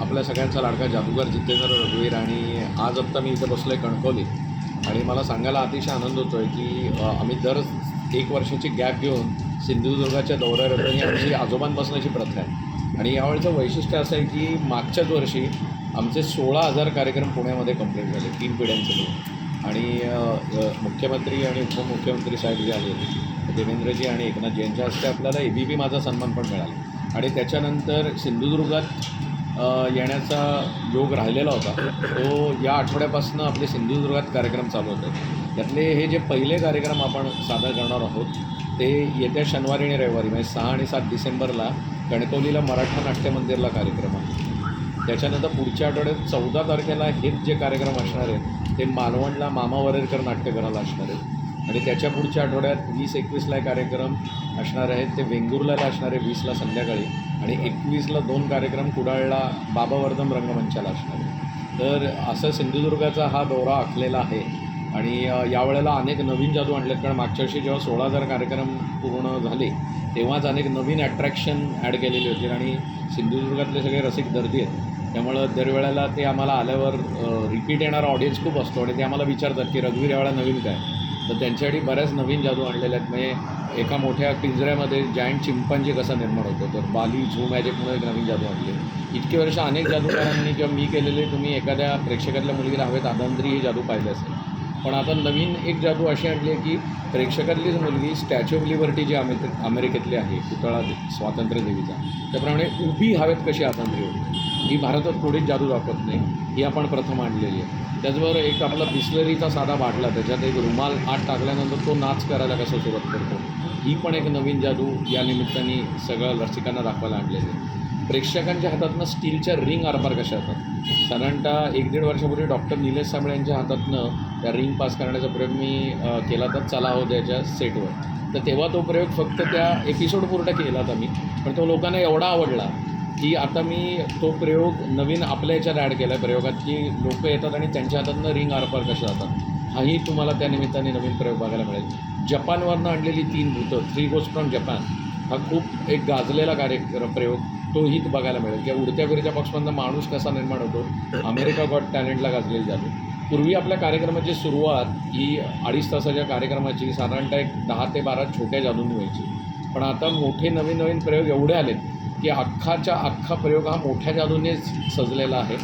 आपल्या सगळ्यांचा लाडका जादूगार जितेंद्र रघुवीर आणि आज आत्ता मी इथे बसलो आहे कणकवलीत आणि मला सांगायला अतिशय आनंद होतो आहे की आम्ही दर एक वर्षाची गॅप घेऊन सिंधुदुर्गाच्या दौऱ्यावर येतो ही आमची आजोबांपासूनची प्रथा आहे. आणि यावेळचं वैशिष्ट्य असं आहे की मागच्याच वर्षी आमचे सोळा हजार कार्यक्रम पुण्यामध्ये कंप्लीट झाले तीन पिढ्यांचे लोक आणि मुख्यमंत्री आणि उपमुख्यमंत्री साहेब जे आले देवेंद्रजी आणि एकनाथ यांच्या हस्ते आपल्याला ए बी पी माझा सन्मान पण मिळाला. आणि त्याच्यानंतर सिंधुदुर्गात येण्याचा योग राहिलेला होता. तो या आठवड्यापासून आपले सिंधुदुर्गात कार्यक्रम चालू होते. त्यातले हे जे पहिले कार्यक्रम आपण सादर करणार आहोत ते येत्या शनिवारी आणि रविवारी म्हणजे सहा आणि सात डिसेंबरला कणकवलीला मराठा नाट्य मंदिरला कार्यक्रम आहे. त्याच्यानंतर पुढच्या आठवड्यात चौदा तारखेला हेच जे कार्यक्रम असणार आहेत ते मालवणला मामा वरेरकर नाट्यगृहाला असणार आहेत. आणि त्याच्या पुढच्या आठवड्यात वीस एकवीसला कार्यक्रम असणार आहेत ते वेंगुर्ल्याला असणार आहे वीसला संध्याकाळी. आणि एकवीसला दोन कार्यक्रम कुडाळला बाबावर्धम रंगमंचाला असणार. तर असं सिंधुदुर्गाचा हा दौरा आखलेला आहे. आणि यावेळेला अनेक नवीन जादू आणलेत. कारण मागच्या वर्षी जेव्हा सोळा हजार कार्यक्रम पूर्ण झाले तेव्हाच अनेक नवीन अट्रॅक्शन ॲड केलेली होती. आणि सिंधुदुर्गातले सगळे रसिक दर्दी आहेत. त्यामुळं दरवेळेला ते आम्हाला आल्यावर रिपीट येणारा ऑडियन्स खूप असतो. आणि ते आम्हाला विचारतात की रघुवीर यावेळा नवीन काय? तर त्यांच्यासाठी बऱ्याच नवीन जादू आणलेल्या आहेत. म्हणजे एका मोठ्या पिंजऱ्यामध्ये जायंट चिंपांजी कसा निर्माण होतो? तर बाली झू मॅजिकमुळे एक नवीन जादू आणले इतके वर्ष अनेक जादूकारांनी किंवा मी केलेले तुम्ही एखाद्या प्रेक्षकातल्या मुलगीला हवेत आदंत्री हे जादू पाहिले असेल. पण आता नवीन एक जादू अशी आणली आहे की प्रेक्षकातलीच मुलगी स्टॅच्यू ऑफ लिबर्टी जी अमेरिके अमेरिकेतली आहे पुतळा स्वातंत्र्य देवीचा. त्याप्रमाणे उभी हवेत कशी आतंत्र्य होती? ही भारतात थोडीच जादू दाखवत नाही. ही आपण प्रथम आणलेली आहे. त्याचबरोबर एक आपला बिस्लरीचा साधा बाटला त्याच्यात एक रुमाल आत टाकल्यानंतर तो नाच करायला कसं सुरुवात करतो? ही पण एक नवीन जादू या निमित्ताने सगळं रसिकांना दाखवायला आणलेली आहे. प्रेक्षकांच्या हातातनं स्टीलच्या रिंग आरपार कशा येतात? साधारणतः एक दीड वर्षापूर्वी डॉक्टर निलेश साबळे यांच्या हातातनं त्या रिंग पास करण्याचा प्रयोग मी केला तर चला हो त्याच्या सेटवर. तर तेव्हा तो प्रयोग फक्त त्या एपिसोड पूर्ण केला होता मी पण तो लोकांना एवढा आवडला की आता मी तो प्रयोग नवीन आपल्या याच्यात ॲड केला आहे प्रयोगात की लोकं येतात आणि त्यांच्या हातातनं रिंग आरपार कशा जातात हाही तुम्हाला त्या निमित्ताने नवीन प्रयोग बघायला मिळेल. जपानवरनं आणलेली तीन भूतं थ्री गोस्ट फ्रॉम जपान हा खूप एक गाजलेला कार्यक्रम प्रयोग तोही बघायला मिळेल. किंवा उडत्या फिरत्या पक्षमधनं माणूस कसा निर्माण होतो अमेरिका गॉट टॅलेंटला गाजलेली जाते. पूर्वी आपल्या कार्यक्रमाची सुरुवात ही अडीच तासाच्या कार्यक्रमाची साधारणतः एक दहा ते बारा छोट्या जादूंनी व्हायची. पण आता मोठे नवीन नवीन प्रयोग एवढे आलेत की अख्खाच्या अख्खा प्रयोग हा मोठ्या जादूनेच सजलेला आहे.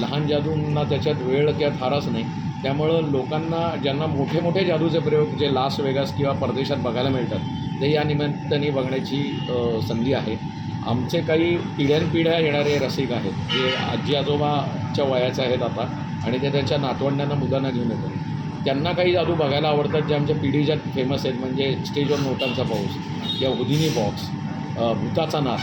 लहान जादूंना त्याच्यात वेळ किंवा थारच नाही. त्यामुळं लोकांना ज्यांना मोठे मोठे जादूचे प्रयोग जे लास वेगास किंवा परदेशात बघायला मिळतात ते या निमित्ताने बघण्याची संधी आहे. आमचे काही पिढ्यानपिढ्या येणारे रसिक आहेत. जे आजी आजोबाच्या वयाचे आहेत आता आणि ते त्यांच्या नातवंडांना मुलांना घेऊन येतात. त्यांना काही जादू बघायला आवडतात जे आमच्या पिढीच्या फेमस आहेत म्हणजे स्टेजवर नोटांचा पाऊस किंवा हुदिनी बॉक्स भूताचा नाच.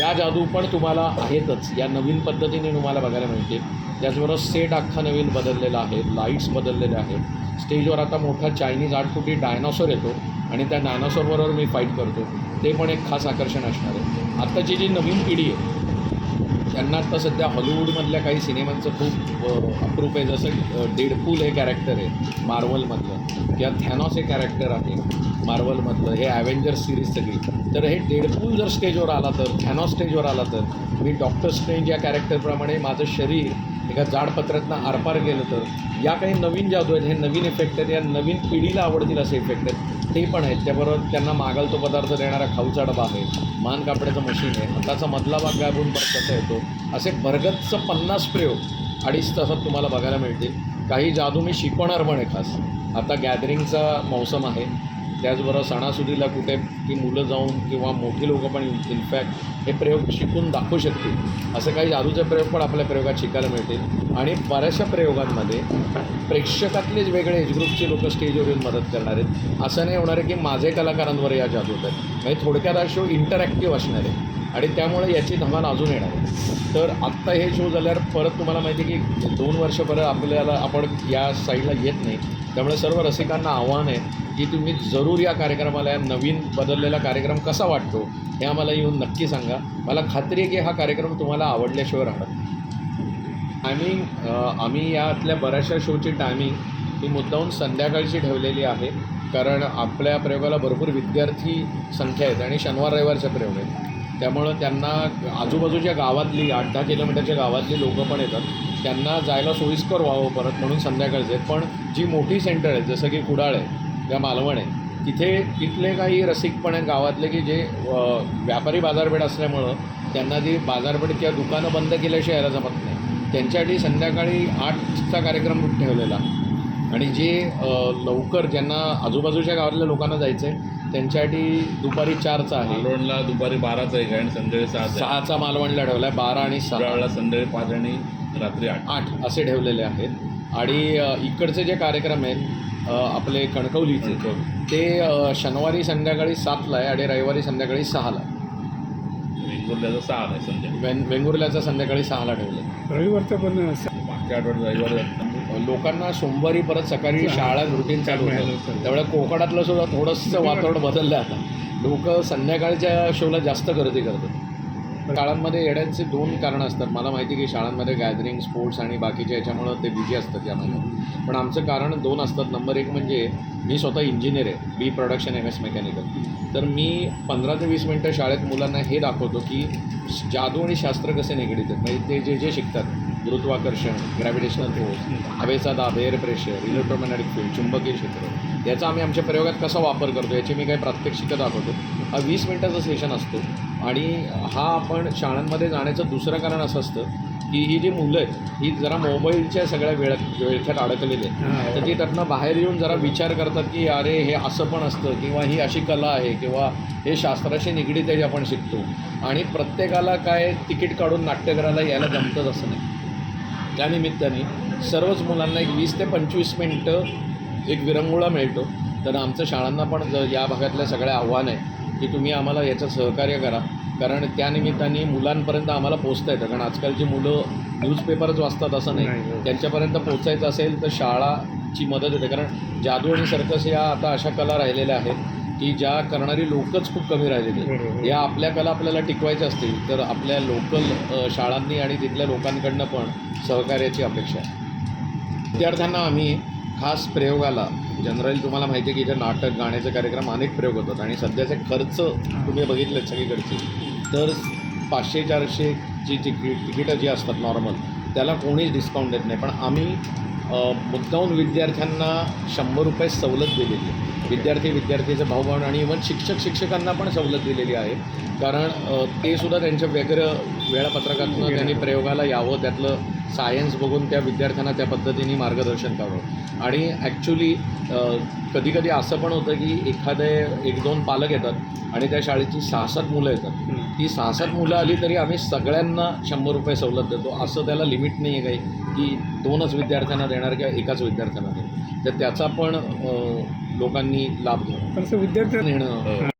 या जादू पण तुम्हाला आहेतच. या नवीन पद्धतीने तुम्हाला बघायला मिळतील. त्याचबरोबर सेट अख्खा नवीन बदललेला आहे. लाईट्स बदललेले आहेत. स्टेजवर आता मोठा चायनीज आठ फुटी डायनॉसॉर येतो. आणि त्या डायनॉसॉरबरोबर मी फाईट करतो. ते पण एक खास आकर्षण असणार आहे. आत्ताची जी नवीन पिढी आहे त्यांना आत्ता सध्या हॉलिवूडमधल्या काही सिनेमांचं खूप अप्रूप आहे. जसं डेडपूल हे कॅरेक्टर आहे मार्वलमधलं किंवा थॅनॉस हे कॅरेक्टर आहे मार्वलमधलं हे ॲव्हेंजर्स सिरीज सगळी. तर हे डेडपूल जर स्टेजवर आला तर थॅनॉस स्टेजवर आला तर मी डॉक्टर स्ट्रेंज या कॅरेक्टरप्रमाणे माझं शरीर एका जाडपत्रातनं आरपार गेलं तर या काही नवीन जादू आहेत हे नवीन इफेक्ट आहेत या नवीन पिढीला आवडतील असे इफेक्ट आहेत ते पण आहेत. त्याबरोबर त्यांना मागाल तो पदार्थ देणारा खाऊचा डबा आहे मान कापड्याचं मशीन आहे हाताचा मधला भाग गायबून परत कसा येतो असे भरगतचं पन्नास प्रयोग अडीच तासात तुम्हाला बघायला मिळतील. काही जादू मी शिकवणार पण आहे खास. आता गॅदरिंगचा मौसम आहे त्याचबरोबर सणासुदीला कुठे ती मुलं जाऊन किंवा मोठी लोकं पण इनफॅक्ट हे प्रयोग शिकून दाखवू शकतील. असं काही जादूचे प्रयोग पण आपल्या प्रयोगात शिकायला मिळतील. आणि बऱ्याचशा प्रयोगांमध्ये प्रेक्षकातलेच वेगळे एज ग्रुपचे लोक स्टेजवर येऊन मदत करणार आहेत. असं नाही होणार आहे की माझे कलाकारांवर या जादू होत आहेत. म्हणजे थोडक्यात हा शो इंटरॅक्टिव्ह असणार आहे. आणि त्यामुळे याची धमाल अजून येणार आहे. तर आत्ता हे शो झाल्यावर परत तुम्हाला माहिती आहे की दोन वर्षपर्यंत आपल्याला आपण या साईडला येत नाही. त्यामुळे सर्व रसिकांना आव्हान आहे. की तुम्ही जरूर या कार्यक्रमाला या नवीन बदललेला कार्यक्रम कसा वाटतो हे आम्हाला येऊन नक्की सांगा. मला खात्री आहे की हा कार्यक्रम तुम्हाला आवडल्याशिवाय राहणार टायमिंग आम्ही यातल्या बऱ्याचशा शोची टायमिंग ही मुद्दाहून संध्याकाळची ठेवलेली आहे. कारण आपल्या प्रयोगाला भरपूर विद्यार्थी संख्या आहेत आणि शनिवार रविवारचे प्रयोग आहेत. त्यामुळं त्यांना आजूबाजूच्या गावातली आठ दहा किलोमीटरच्या गावातली लोकं पण येतात. त्यांना जायला सोयीस्कर व्हावं परत म्हणून संध्याकाळचे पण जी मोठी सेंटर आहेत जसं की कुडाळ आहे किंवा मालवण आहे. तिथे तिथले काही रसिक पण आहेत गावातले की जे व्यापारी बाजारपेठ असल्यामुळं त्यांना ती बाजारपेठ किंवा दुकानं बंद केल्याशिवाय यायला जमत नाही. त्यांच्यासाठी संध्याकाळी आठचा कार्यक्रम ठेवलेला. आणि जे लवकर ज्यांना आजूबाजूच्या गावातल्या लोकांना जायचं आहे त्यांच्यासाठी दुपारी चारचा आहे. मालवणला दुपारी बाराचा एक आहे आणि संध्याकाळी सहा सहाचा मालवणला ठेवला आहे बारा आणि सहा. कुडाळला संध्याकाळी पाच आणि रात्री आठ. आठ असे ठेवलेले आहेत. आणि इकडचे जे कार्यक्रम आहेत आपले कणकवलीचे ते शनिवारी संध्याकाळी सातला आहे आणि रविवारी संध्याकाळी सहाला आहे. वेंगुर्ल्याचा सहा आहे संध्याकाळी वें वेंगुर्ल्याचं संध्याकाळी सहाला ठेवलं रविवारचं पण मागच्या आठवड्यात रविवारी लोकांना सोमवारी परत सकाळी शाळा रुटीन चालू होतं. त्यामुळे कोकणातलं सुद्धा थोडंसं वातावरण बदललं आता. लोक संध्याकाळच्या शोला जास्त गर्दी करतात. शाळांमध्ये येण्याचे दोन कारणं असतात. मला माहिती की शाळांमध्ये गॅदरिंग स्पोर्ट्स आणि बाकीच्या याच्यामुळं ते बिझी असतात या महिन्यात. पण आमचं कारण दोन असतात. नंबर एक म्हणजे मी स्वतः इंजिनियर आहे. B production M S mechanical तर मी पंधरा ते वीस मिनटं शाळेत मुलांना हे दाखवतो की जादू आणि शास्त्र कसे निगडीत आहेत. म्हणजे ते जे जे शिकतात गुरुत्वाकर्षण ग्रॅव्हिटेशनल फोर्स हवेचा दाब एअर प्रेशर इलेक्ट्रोमॅग्नेटिक फील्ड चुंबकीय क्षेत्र. याचा आम्ही आमच्या प्रयोगात कसा वापर करतो याची मी काही प्रात्यक्षिकं दाखवतो. हा वीस मिनटाचा सेशन असतो आणि हा आपण शाळांमध्ये जाण्याचं दुसरं कारण असं असतं की ही जी मुलं आहेत ही जरा मोबाईलच्या सगळ्या वेळ वेळख्यात अडकलेली आहेत. तर ती त्यातनं बाहेर येऊन जरा विचार करतात की अरे हे असं पण असतं किंवा ही अशी कला आहे किंवा हे शास्त्राशी निगडीत आहे आपण शिकतो. आणि प्रत्येकाला काय तिकीट काढून नाट्यगृहाला यायला जमतंच असं नाही. त्यानिमित्ताने सर्वच मुलांना एक वीस ते पंचवीस मिनटं एक विरंगुळा मिळतो. तर आमचं शाळांना पण ज या भागातल्या सगळ्या आव्हान आहे की तुम्ही आम्हाला याचं सहकार्य करा. कारण त्यानिमित्ताने मुलांपर्यंत आम्हाला पोचता येतं. कारण आजकालची मुलं न्यूजपेपरच वाचतात असं नाही. त्यांच्यापर्यंत पोचायचं असेल तर शाळाची मदत होते कारण जादू आणि सर्कस या आता अशा कला राहिलेल्या आहेत की ज्या करणारी लोकच खूप कमी राहिलेली. या आपल्या कला आपल्याला टिकवायच्या असतील तर आपल्या लोकल शाळांनी आणि तिथल्या लोकांकडनं पण सहकार्याची अपेक्षा आहे. विद्यार्थ्यांना आम्ही खास प्रयोगाला जनरली तुम्हाला माहिती आहे की इथे नाटक गाण्याचे कार्यक्रम अनेक प्रयोग होतात आणि सध्याचे खर्च तुम्ही बघितलेत सगळीकडचे. तर पाचशे चारशेची तिकी तिकीटं जी असतात नॉर्मल त्याला कोणीच डिस्काउंट देत नाही. पण आम्ही मुद्दाहून विद्यार्थ्यांना शंभर रुपये सवलत दिलेली आहे. विद्यार्थी विद्यार्थीचे भाऊभावन आणि इव्हन शिक्षक शिक्षकांना पण सवलत दिलेली आहे. कारण ते सुद्धा त्यांच्या वेगळं वेळापत्रकातनं त्यांनी प्रयोगाला यावं त्यातलं सायन्स बघून त्या विद्यार्थ्यांना त्या पद्धतीने मार्गदर्शन करावं. आणि ॲक्च्युली कधीकधी असं पण होतं की एखादे एक दोन पालक येतात आणि त्या शाळेची सहा सात मुलं येतात. ती सहा सात मुलं आली तरी आम्ही सगळ्यांना शंभर रुपये सवलत देतो. असं त्याला लिमिट नाही आहे काही की दोनच विद्यार्थ्यांना देणार किंवा एकाच विद्यार्थ्यांना देणार. तर त्याचा पण लोकांनी लाभ घ्यावा. पण असं विद्यार्थी नेणं.